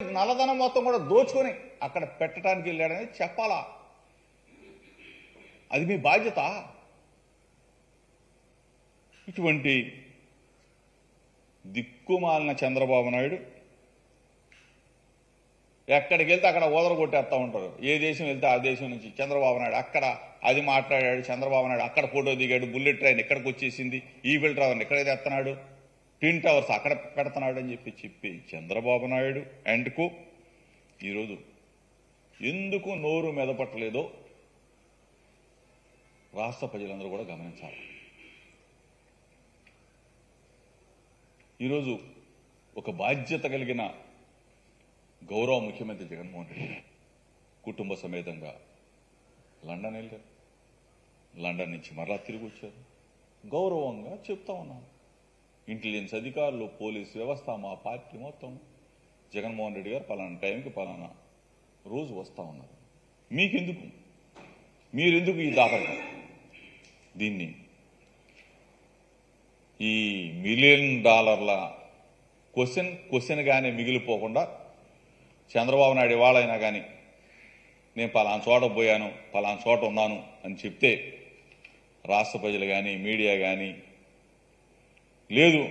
నల్లధనం మొత్తం కూడా దోచుకొని అక్కడ పెట్టడానికి వెళ్ళాడని చెప్పాలా? అది మీ బాధ్యత. ఇటువంటి దిక్కుమాలిన చంద్రబాబు నాయుడు ఎక్కడికి వెళ్తే అక్కడ ఓదర కొట్టేస్తా ఉంటారు. ఏ దేశం వెళ్తే ఆ దేశం నుంచి చంద్రబాబు నాయుడు అక్కడ అది మాట్లాడాడు చంద్రబాబు నాయుడు అక్కడ ఫోటో దిగాడు బుల్లెట్ ట్రైన్ ఎక్కడికి వచ్చేసింది ఈవిల్ ట్రావెల్ ఎక్కడ తెస్తున్నాడు. ట్విన్ టవర్స్ అక్కడ పెడుతున్నాడు అని చెప్పి చెప్పి చంద్రబాబు నాయుడు అండ్కు ఈరోజు ఎందుకు నోరు మెదపట్టలేదో రాష్ట్ర ప్రజలందరూ కూడా గమనించాలి. ఈరోజు ఒక బాధ్యత కలిగిన గౌరవ ముఖ్యమంత్రి జగన్మోహన్ రెడ్డి కుటుంబ సమేతంగా లండన్ వెళ్ళారు. లండన్ నుంచి మరలా తిరిగి వచ్చారు. గౌరవంగా చెప్తా ఉన్నాను. ఇంటెలిజెన్స్ అధికారులు పోలీస్ వ్యవస్థ మా పార్టీ మొత్తం. జగన్మోహన్ రెడ్డి గారు పలానా టైంకి పలానా రోజు వస్తా ఉన్నారు. మీకెందుకు? మీరెందుకు ఈ దాఖలు దీన్ని ఈ మిలియన్ డాలర్ల క్వశ్చన్ క్వశ్చన్గానే మిగిలిపోకుండా చంద్రబాబు నాయుడు ఇవాళైనా కానీ నేను పలానా చోట పోయాను పలానా చోట ఉన్నాను అని చెప్తే రాష్ట్ర ప్రజలు కానీ మీడియా కానీ లేదు.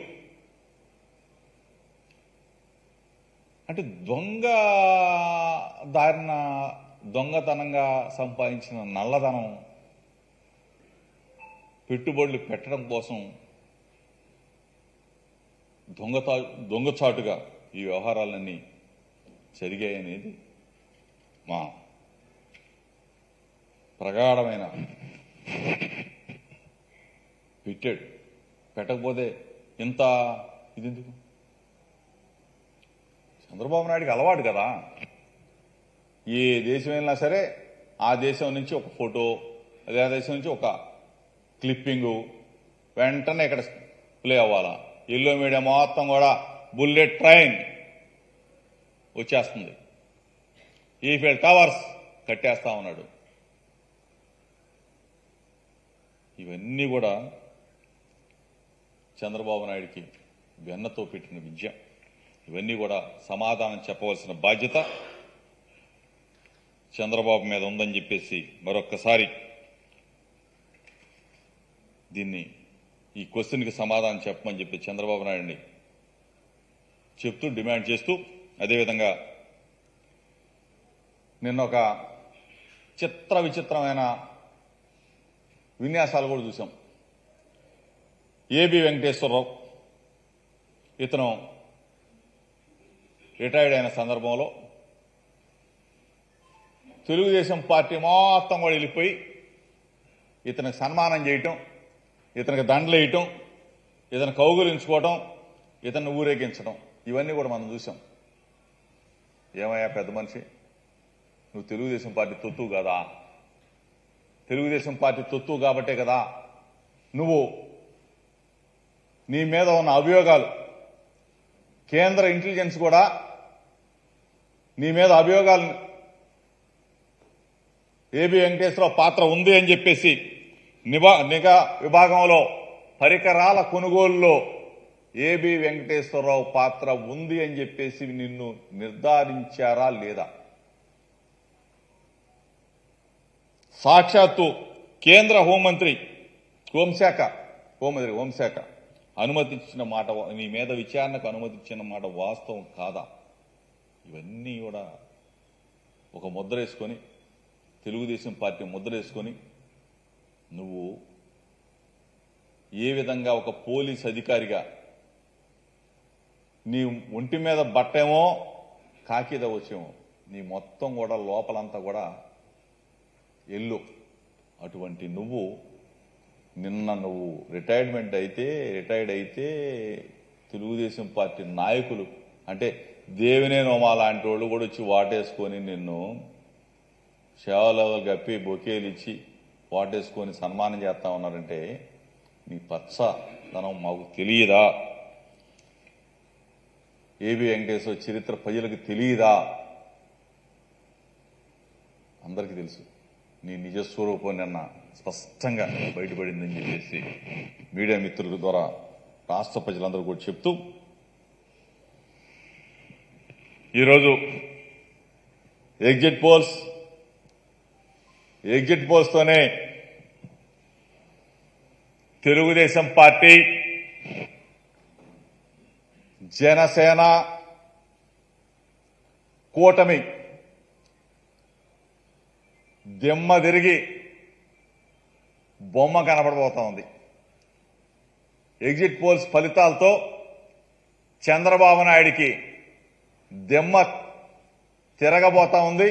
అంటే దొంగ దారిన దొంగతనంగా సంపాదించిన నల్లధనం పెట్టుబడులు పెట్టడం కోసం దొంగతా దొంగచాటుగా ఈ వ్యవహారాలన్నీ జరిగాయనేది మా ప్రగాఢమైన పెట్టాడు. పెట్టకపోతే ఇంత ఇది ఎందుకు చంద్రబాబు నాయుడికి అలవాటు కదా. ఏ దేశం వెళ్ళినా సరే ఆ దేశం నుంచి ఒక ఫోటో అదే దేశం నుంచి ఒక క్లిప్పింగు వెంటనే ఇక్కడ ప్లే అవ్వాలా? ఎల్లో మీడియా మొత్తం కూడా బుల్లెట్ ట్రైన్ వచ్చేస్తుంది. ఈఫెల్ టవర్స్ కట్టేస్తా ఉన్నాడు. ఇవన్నీ కూడా చంద్రబాబు నాయుడికి వెన్నతో పెట్టిన విద్య. ఇవన్నీ కూడా సమాధానం చెప్పవలసిన బాధ్యత. చంద్రబాబు మీద ఉందని చెప్పేసి మరొక్కసారి దీన్ని ఈ క్వశ్చన్కి సమాధానం చెప్పమని చెప్పి చంద్రబాబు నాయుడిని చెప్తూ డిమాండ్ చేస్తూ అదేవిధంగా నిన్న ఒక చిత్ర విచిత్రమైన విన్యాసాలు కూడా చూసాం ఏబి వెంకటేశ్వరరావు ఇతను రిటైర్డ్ అయిన సందర్భంలో తెలుగుదేశం పార్టీ మొత్తం కూడా వెళ్ళిపోయి ఇతనికి సన్మానం చేయటం ఇతనికి దండలు వేయటం ఇతను కౌగులించుకోవటం ఇతన్ని ఊరేగించడం ఇవన్నీ కూడా మనం చూసాం. ఏమయ్యా పెద్ద మనిషి? నువ్వు తెలుగుదేశం పార్టీ తొత్తు కదా? తెలుగుదేశం పార్టీ తొత్తు కాబట్టే కదా? నువ్వు నీ మీద ఉన్న అభియోగాలు. కేంద్ర ఇంటెలిజెన్స్ కూడా నీ మీద అభియోగాలు ఏబి వెంకటేశ్వరరావు పాత్ర ఉంది అని చెప్పేసి నిబా నిఘా విభాగంలో పరికరాల కొనుగోలులో ఏబి వెంకటేశ్వరరావు పాత్ర ఉంది అని చెప్పేసి నిన్ను నిర్ధారించారా లేదా? సాక్షాత్తు కేంద్ర హోంమంత్రి హోంశాఖ హోంమంత్రి హోంశాఖ. అనుమతించిన మాట నీ మీద విచారణకు అనుమతించిన మాట వాస్తవం కాదా? ఇవన్నీ కూడా ఒక ముద్ర వేసుకొని తెలుగుదేశం పార్టీ ముద్ర వేసుకొని నువ్వు ఏ విధంగా ఒక పోలీస్ అధికారిగా నీ ఒంటి మీద బట్టేమో కాకిద వచ్చేమో నీ మొత్తం కూడా లోపలంతా కూడా ఎల్లు. అటువంటి నువ్వు నిన్న నువ్వు రిటైర్మెంట్ అయితే రిటైర్డ్ అయితే తెలుగుదేశం పార్టీ నాయకులు అంటే దేవినే నోమా లాంటి వాళ్ళు కూడా వచ్చి వాటేసుకొని నిన్ను సేవలు గప్పి బొకేలు ఇచ్చి వాటేసుకొని సన్మానం చేస్తా ఉన్నారంటే నీ పచ్చదనం మాకు తెలియదా? ఏబి వెంకటేశ్వర చరిత్ర ప్రజలకు తెలియదా? అందరికీ తెలుసు. నీ నిజస్వరూపం నిన్న స్పష్టంగా బయటపడిందని చెప్పేసి మీడియా మిత్రుల ద్వారా రాష్ట్ర ప్రజలందరూ కూడా చెప్తూ ఈరోజు ఎగ్జిట్ పోల్స్ ఎగ్జిట్ పోల్స్తోనే తెలుగుదేశం పార్టీ జనసేన కూటమి దిమ్మ తిరిగి బొమ్మ కనపడబోతా ఉంది. ఎగ్జిట్ పోల్స్ ఫలితాలతో చంద్రబాబు నాయుడికి దిమ్మ తిరగబోతా ఉంది.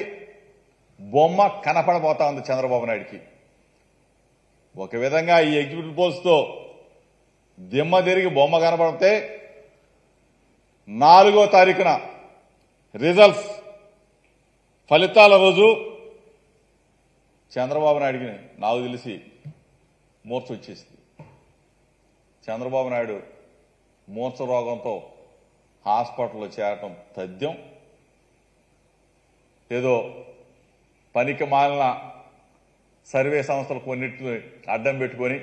బొమ్మ కనపడబోతా ఉంది చంద్రబాబు నాయుడికి. ఒక విధంగా ఈ ఎగ్జిట్ పోల్స్తో దిమ్మ తిరిగి బొమ్మ కనపడితే నాలుగో తారీఖున రిజల్ట్స్ ఫలితాల రోజు చంద్రబాబు నాయుడికి నాకు తెలిసి మూర్చొచ్చేసింది. చంద్రబాబు నాయుడు మూర్చ రోగంతో హాస్పిటల్లో చేరటం తథ్యం. ఏదో పనికి మాలిన సర్వే సంస్థలు కొన్నిటిని అడ్డం పెట్టుకొని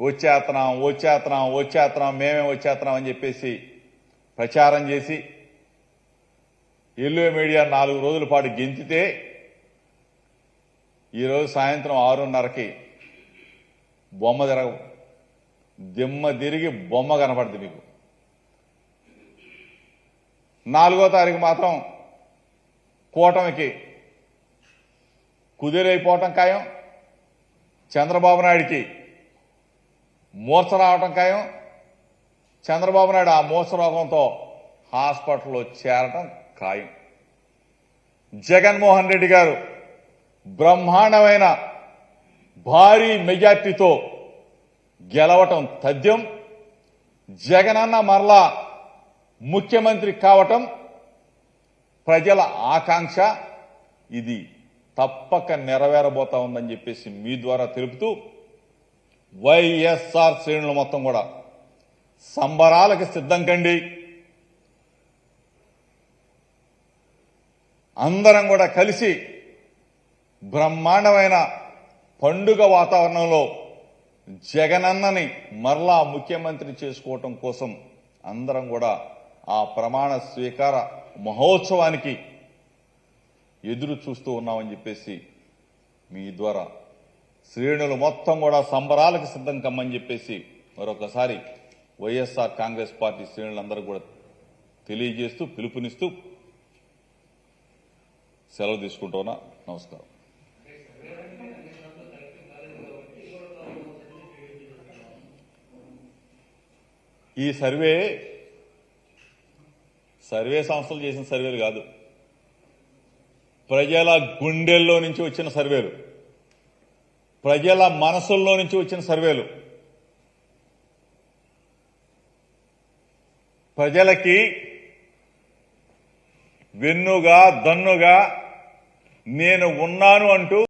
వచ్చేస్తున్నాం వచ్చేస్తున్నాం వచ్చేస్తున్నాం మేమే వచ్చేస్తున్నాం అని చెప్పేసి ప్రచారం చేసి ఎల్లో మీడియా నాలుగు రోజుల పాటు గెంతితే ఈరోజు సాయంత్రం ఆరున్నరకి బొమ్మ తిరగ దిమ్మ తిరిగి బొమ్మ కనపడుతుంది మీకు. నాలుగో తారీఖు మాత్రం కూటమికి కుదిరైపోవటం ఖాయం చంద్రబాబు నాయుడికి మూర్ఛ రావటం ఖాయం చంద్రబాబు నాయుడు ఆ మూర్ఛ రోగంతో హాస్పిటల్లో చేరటం ఖాయం. జగన్మోహన్ రెడ్డి గారు బ్రహ్మాండమైన భారీ మెజార్టీతో గెలవటం తథ్యం. జగనన్న మరలా ముఖ్యమంత్రి కావటం ప్రజల ఆకాంక్ష. ఇది తప్పక నెరవేరబోతా ఉందని చెప్పేసి మీ ద్వారా తెలుపుతూ వైఎస్ఆర్ శ్రేణులు మొత్తం కూడా సంబరాలకు సిద్ధం కండి. అందరం కూడా కలిసి బ్రహ్మాండమైన పండుగ వాతావరణంలో జగనన్నని మరలా ముఖ్యమంత్రి చేసుకోవటం కోసం అందరం కూడా ఆ ప్రమాణ స్వీకార మహోత్సవానికి ఎదురు చూస్తూ ఉన్నామని చెప్పేసి మీ ద్వారా శ్రేణులు మొత్తం కూడా సంబరాలకు సిద్ధం కమ్మని చెప్పేసి మరొకసారి వైఎస్ఆర్ కాంగ్రెస్ పార్టీ శ్రేణులందరూ కూడా తెలియజేస్తూ పిలుపునిస్తూ సెలవు తీసుకుంటున్నా నమస్కారం. ఈ సర్వే సర్వే సంస్థలు చేసిన సర్వేలు కాదు. ప్రజల గుండెల్లో నుంచి వచ్చిన సర్వేలు. ప్రజల మనసుల్లో నుంచి వచ్చిన సర్వేలు. ప్రజలకి వెన్నుగా దన్నుగా నేను ఉన్నాను అంటూ